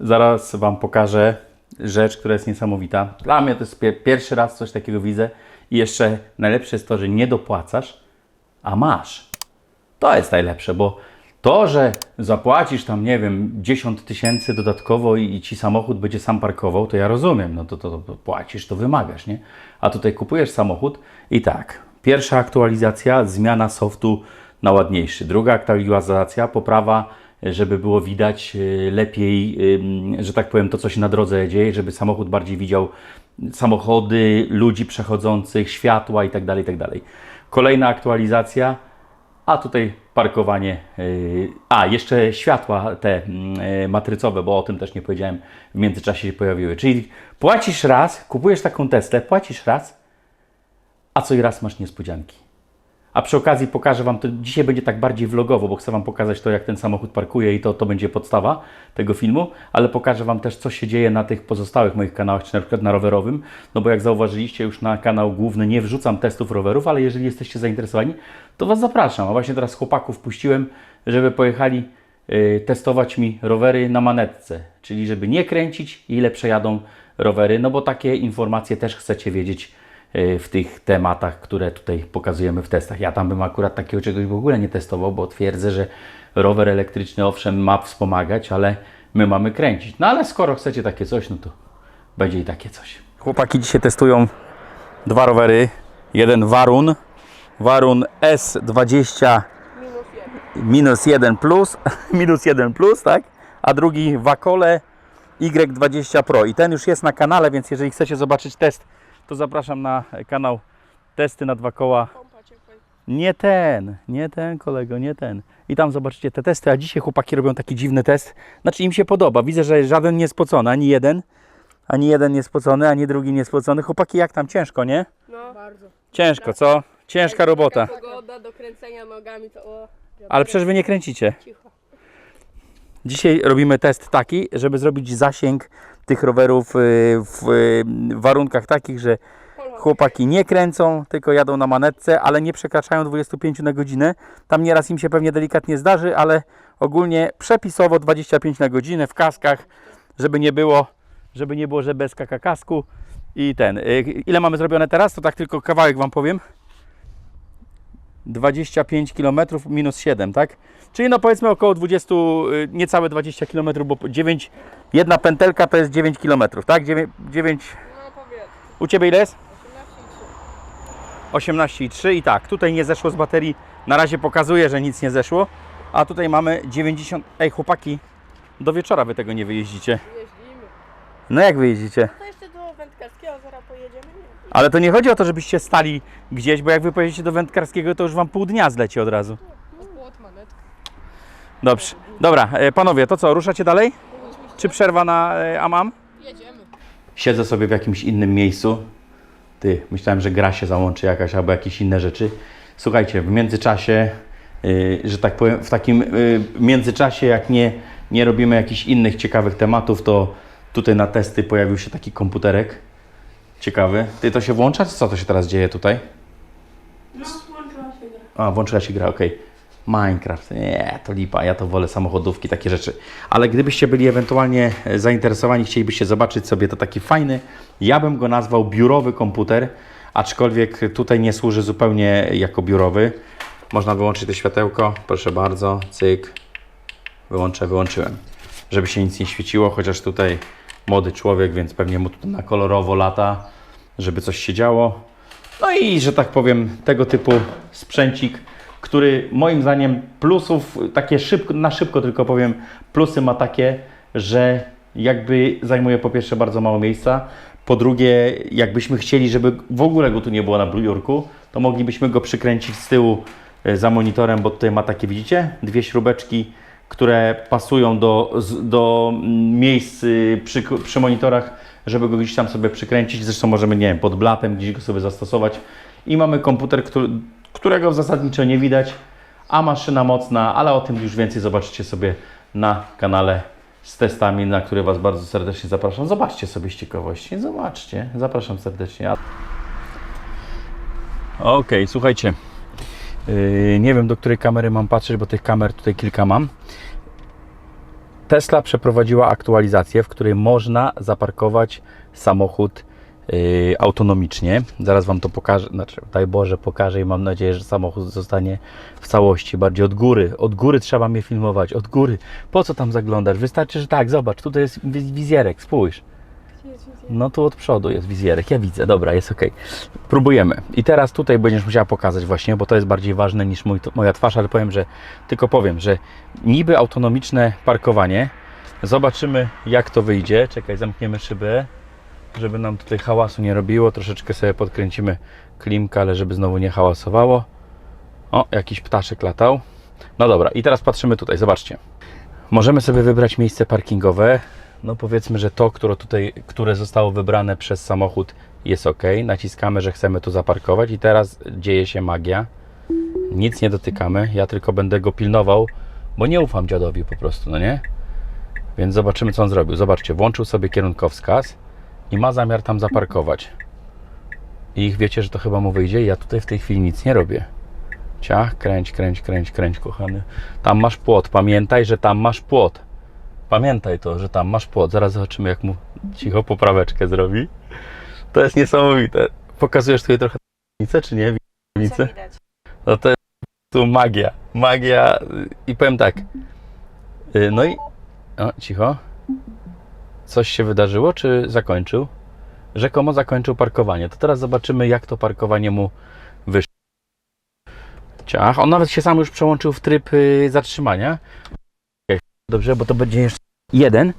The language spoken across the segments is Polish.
zaraz Wam pokażę rzecz, która jest niesamowita. Dla mnie to jest pie- pierwszy raz coś takiego widzę i jeszcze najlepsze jest to, że nie dopłacasz, a masz. To jest najlepsze, bo to, że zapłacisz tam, nie wiem, 10 tysięcy dodatkowo i, i ci samochód będzie sam parkował, to ja rozumiem, no to, to, to płacisz, to wymagasz, nie? A tutaj kupujesz samochód i tak, pierwsza aktualizacja, zmiana softu na ładniejszy. Druga aktualizacja, poprawa, żeby było widać y, lepiej, że tak powiem, to, co się na drodze dzieje, żeby samochód bardziej widział samochody, ludzi przechodzących, światła i tak dalej, i tak. Kolejna aktualizacja, a tutaj parkowanie. yy, A, jeszcze światła te mm, yy, matrycowe, bo o tym też nie powiedziałem, w międzyczasie się pojawiły. Czyli płacisz raz, kupujesz taką Teslę, płacisz raz, a co i raz masz niespodzianki. A przy okazji pokażę Wam, to dzisiaj będzie tak bardziej vlogowo, bo chcę Wam pokazać to, jak ten samochód parkuje i to, to będzie podstawa tego filmu, ale pokażę Wam też, co się dzieje na tych pozostałych moich kanałach, czy na przykład na rowerowym, no bo jak zauważyliście, już na kanał główny nie wrzucam testów rowerów, ale jeżeli jesteście zainteresowani, to Was zapraszam. A właśnie teraz chłopaków puściłem, żeby pojechali y, testować mi rowery na manetce, czyli żeby nie kręcić, ile przejadą rowery, no bo takie informacje też chcecie wiedzieć w tych tematach, które tutaj pokazujemy w testach. Ja tam bym akurat takiego czegoś w ogóle nie testował, bo twierdzę, że rower elektryczny owszem ma wspomagać, ale my mamy kręcić. No ale skoro chcecie takie coś, no to będzie i takie coś. Chłopaki dzisiaj testują dwa rowery. Jeden Warun, Warun S20 minus 1 plus, minus 1 plus, tak? A drugi Wakole Y20 Pro. I ten już jest na kanale, więc jeżeli chcecie zobaczyć test, to zapraszam na kanał Testy na dwa koła. Nie ten, nie ten kolego, nie ten. I tam zobaczycie te testy, a dzisiaj chłopaki robią taki dziwny test. Znaczy im się podoba. Widzę, że żaden nie spocony, ani jeden. Ani jeden nie spocony, ani drugi nie spocony. Chłopaki, jak tam ciężko, nie? No, bardzo. Ciężko, co? Ciężka robota. Pogoda do kręcenia nogami to o, Ale przecież wy nie kręcicie. cicho. Dzisiaj robimy test taki, żeby zrobić zasięg tych rowerów y, w y, warunkach takich, że chłopaki nie kręcą, tylko jadą na manetce, ale nie przekraczają 25 na godzinę. Tam nieraz im się pewnie delikatnie zdarzy, ale ogólnie przepisowo 25 na godzinę w kaskach, żeby nie było, żeby nie było, że bez kaka kasku. I ten, y, ile mamy zrobione teraz, to tak tylko kawałek Wam powiem. 25 km minus 7, tak? Czyli no powiedzmy około 20, y, niecałe 20 km, bo 9, jedna pętelka to jest 9 km, tak? 9, 9 No powiedz, u Ciebie ile jest? 18 i 3. 18,3 i tak, tutaj nie zeszło z baterii, na razie pokazuje, że nic nie zeszło, a tutaj mamy 90, ej chłopaki, do wieczora Wy tego nie wyjeździcie. Jeździmy. No jak wyjeździcie? To jeszcze do wędkarskiego zaraz pojedziemy. Ale to nie chodzi o to, żebyście stali gdzieś, bo jak Wy pojedziecie do wędkarskiego, to już Wam pół dnia zleci od razu. Płot, manetka. Dobrze, dobra, e, panowie, to co, ruszacie dalej? Czy przerwa na e, Amam? Jedziemy. Siedzę sobie w jakimś innym miejscu. Ty, myślałem, że gra się załączy jakaś albo jakieś inne rzeczy. Słuchajcie, w międzyczasie, yy, że tak powiem, w takim yy, międzyczasie, jak nie, nie robimy jakichś innych ciekawych tematów, to tutaj na testy pojawił się taki komputerek. Ciekawy. Ty, to się włącza, czy co to się teraz dzieje tutaj? No, włączyła się gra. A, włączyła się gra, okej. Minecraft, nie, to lipa, ja to wolę samochodówki, takie rzeczy. Ale gdybyście byli ewentualnie e, zainteresowani, chcielibyście zobaczyć sobie to taki fajny, ja bym go nazwał biurowy komputer, aczkolwiek tutaj nie służy zupełnie jako biurowy. Można wyłączyć to światełko, proszę bardzo, cyk, wyłączę, wyłączyłem. Żeby się nic nie świeciło, chociaż tutaj młody człowiek, więc pewnie mu tu na kolorowo lata, żeby coś się działo. No i, że tak powiem, tego typu sprzęcik, który moim zdaniem plusów, takie szybko, na szybko tylko powiem, plusy ma takie, że jakby zajmuje po pierwsze bardzo mało miejsca, po drugie, jakbyśmy chcieli, żeby w ogóle go tu nie było na biurku, to moglibyśmy go przykręcić z tyłu e, za monitorem, bo tutaj ma takie, widzicie, dwie śrubeczki, które pasują do, do miejsc przy, przy monitorach, żeby go gdzieś tam sobie przykręcić. Zresztą możemy, nie wiem, pod blatem gdzieś go sobie zastosować. I mamy komputer, który, którego zasadniczo nie widać, a maszyna mocna, ale o tym już więcej zobaczycie sobie na kanale z testami, na które Was bardzo serdecznie zapraszam. Zobaczcie sobie z ciekawości, zobaczcie, zapraszam serdecznie. Okej, słuchajcie. Yy, nie wiem, do której kamery mam patrzeć, bo tych kamer tutaj kilka mam. Tesla przeprowadziła aktualizację, w której można zaparkować samochód yy, autonomicznie. Zaraz Wam to pokażę, znaczy daj Boże pokażę i mam nadzieję, że samochód zostanie w całości, bardziej od góry. Od góry trzeba mnie filmować, od góry. Po co tam zaglądasz? Wystarczy, że tak, zobacz, tutaj jest wiz- wizjerek, spójrz. No tu od przodu jest wizjerek, ja widzę, dobra, jest ok. Próbujemy. I teraz tutaj będziesz musiała pokazać właśnie, bo to jest bardziej ważne niż mój, moja twarz, ale powiem, że tylko powiem, że niby autonomiczne parkowanie. Zobaczymy jak to wyjdzie. Czekaj, zamkniemy szybę, żeby nam tutaj hałasu nie robiło. Troszeczkę sobie podkręcimy klimkę, ale żeby znowu nie hałasowało. O, jakiś ptaszek latał. No dobra, i teraz patrzymy tutaj, zobaczcie. Możemy sobie wybrać miejsce parkingowe. No powiedzmy, że to, które tutaj, które zostało wybrane przez samochód jest ok. Naciskamy, że chcemy tu zaparkować i teraz dzieje się magia. Nic nie dotykamy, ja tylko będę go pilnował, bo nie ufam dziadowi po prostu, no nie? Więc zobaczymy, co on zrobił. Zobaczcie, włączył sobie kierunkowskaz i ma zamiar tam zaparkować. I wiecie, że to chyba mu wyjdzie. Ja tutaj w tej chwili nic nie robię. Ciach, kręć, kręć, kręć, kręć, kochany. Tam masz płot. Pamiętaj, że tam masz płot. Pamiętaj to, że tam masz płot. Zaraz zobaczymy, jak mu cicho popraweczkę zrobi. To jest niesamowite. Pokazujesz tutaj trochę tajemnicę, czy nie? Widać? No to jest tu magia. Magia. I powiem tak. Y, No i. O, cicho. Coś się wydarzyło, czy zakończył? Rzekomo zakończył parkowanie. To teraz zobaczymy, jak to parkowanie mu wyszło. Ciach. On nawet się sam już przełączył w tryb y, zatrzymania. Dobrze, bo to będzie jeszcze jeden.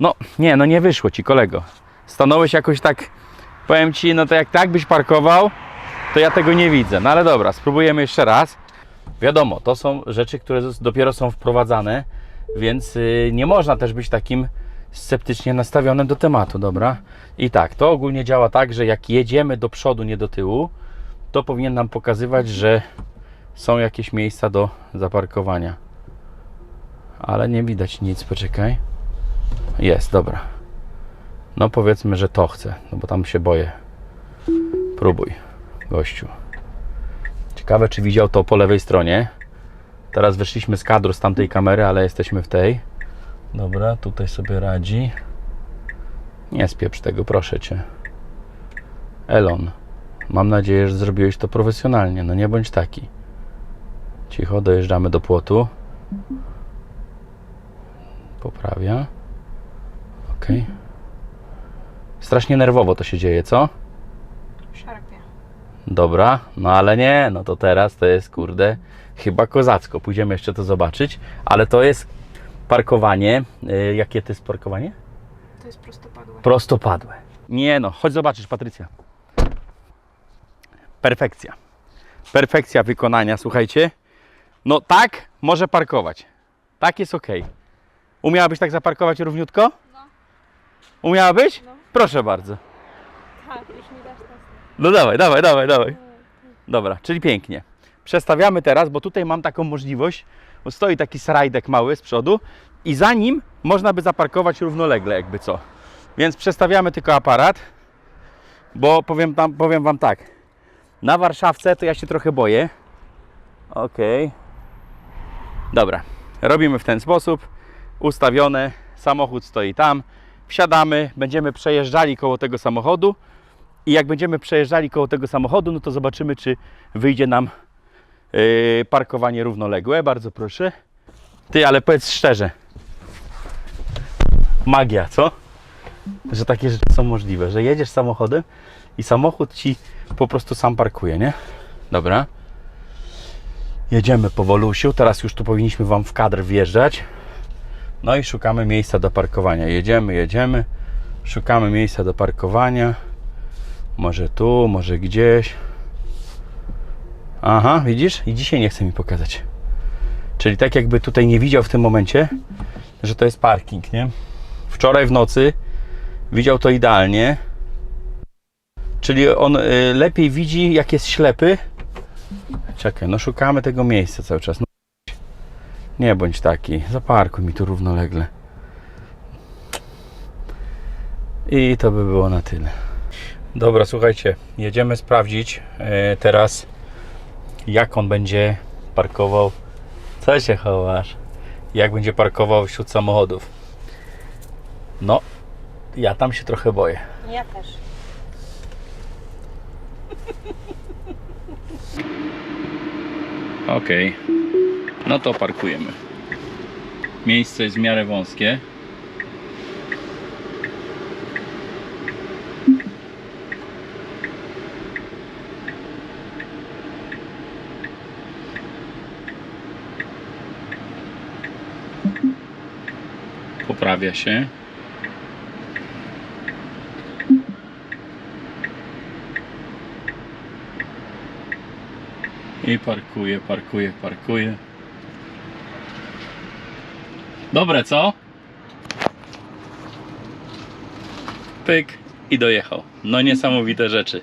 No, nie, no nie wyszło ci, kolego. Stanąłeś jakoś tak. Powiem ci, no to jak tak byś parkował, to ja tego nie widzę. No ale dobra, spróbujemy jeszcze raz. Wiadomo, to są rzeczy, które dopiero są wprowadzane, więc y, nie można też być takim sceptycznie nastawionym do tematu, dobra? I tak, to ogólnie działa tak, że jak jedziemy do przodu, nie do tyłu, to powinien nam pokazywać, że są jakieś miejsca do zaparkowania. Ale nie widać nic, poczekaj. Jest, dobra. No powiedzmy, że to chcę, no bo tam się boję. Próbuj gościu. Ciekawe, czy widział to po lewej stronie. Teraz wyszliśmy z kadru z tamtej kamery, ale jesteśmy w tej. Dobra, tutaj sobie radzi. Nie spieprz tego, proszę cię. Elon, mam nadzieję, że zrobiłeś to profesjonalnie. No nie bądź taki. Cicho, dojeżdżamy do płotu. Poprawia. Ok. Strasznie nerwowo to się dzieje, co? Szarpie. Dobra, no ale nie, no to teraz to jest kurde chyba kozacko. Pójdziemy jeszcze to zobaczyć, ale to jest parkowanie. y, jakie to jest parkowanie? To jest prostopadłe. Prostopadłe. Nie no, chodź zobaczysz, Patrycja. Perfekcja. Perfekcja wykonania, słuchajcie. No tak może parkować. Tak jest ok. Umiałabyś tak zaparkować równiutko? No. Umiałabyś? No. Proszę bardzo. Tak, już mi dasz nas. No dawaj, dawaj, dawaj, dawaj. Dobra, czyli pięknie. Przestawiamy teraz, bo tutaj mam taką możliwość, bo stoi taki srajdek mały z przodu i za nim można by zaparkować równolegle, jakby co. Więc przestawiamy tylko aparat, bo powiem, tam, powiem Wam tak, na Warszawce to ja się trochę boję. Okej. Dobra, robimy w ten sposób, ustawione, samochód stoi tam, wsiadamy, będziemy przejeżdżali koło tego samochodu i jak będziemy przejeżdżali koło tego samochodu, no to zobaczymy, czy wyjdzie nam yy, parkowanie równoległe. Bardzo proszę. Ty, ale powiedz szczerze. Magia, co? Że takie rzeczy są możliwe, że jedziesz samochodem i samochód ci po prostu sam parkuje, nie? Dobra. Jedziemy powolusiu. Teraz już tu powinniśmy Wam w kadr wjeżdżać. No i szukamy miejsca do parkowania. Jedziemy, jedziemy. Szukamy miejsca do parkowania. Może tu, może gdzieś. Aha, widzisz? I dzisiaj nie chce mi pokazać. Czyli tak jakby tutaj nie widział w tym momencie, że to jest parking, nie? Wczoraj w nocy widział to idealnie. Czyli on y, lepiej widzi, jak jest ślepy. Czekaj, no szukamy tego miejsca cały czas. Nie bądź taki. Zaparkuj mi tu równolegle. I to by było na tyle. Dobra, słuchajcie, jedziemy sprawdzić e, teraz, jak on będzie parkował. Co się chowasz? jak będzie parkował wśród samochodów. No, ja tam się trochę boję. Ja też. Okej, no to parkujemy. Miejsce jest w miarę wąskie. Poprawia się. I parkuje, parkuje, parkuje. Dobre, co? Pyk i dojechał. No niesamowite rzeczy.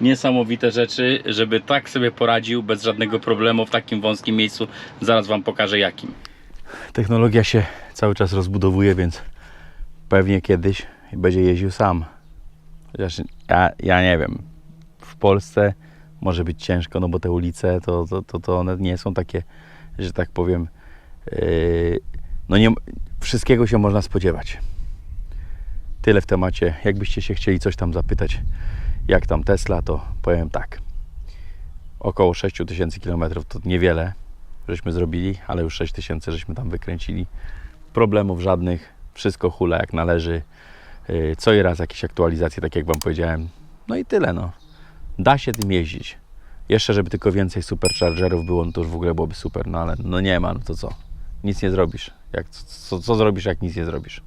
Niesamowite rzeczy, żeby tak sobie poradził bez żadnego problemu w takim wąskim miejscu. Zaraz Wam pokażę jakim. Technologia się cały czas rozbudowuje, więc pewnie kiedyś będzie jeździł sam. Chociaż ja, ja nie wiem. W Polsce może być ciężko, no bo te ulice to, to, to, to one nie są takie, że tak powiem, yy, no nie, wszystkiego się można spodziewać. Tyle w temacie. Jakbyście się chcieli coś tam zapytać, jak tam Tesla, to powiem tak. Około 6000 km to niewiele, żeśmy zrobili, ale już 6000 żeśmy tam wykręcili. Problemów żadnych, wszystko hula jak należy. Yy, Co i raz jakieś aktualizacje, tak jak Wam powiedziałem. No i tyle, no da się tym jeździć. Jeszcze, żeby tylko więcej superchargerów było, no to już w ogóle byłoby super, no ale no nie ma, no to co? Nic nie zrobisz. Jak, co, co zrobisz, jak nic nie zrobisz?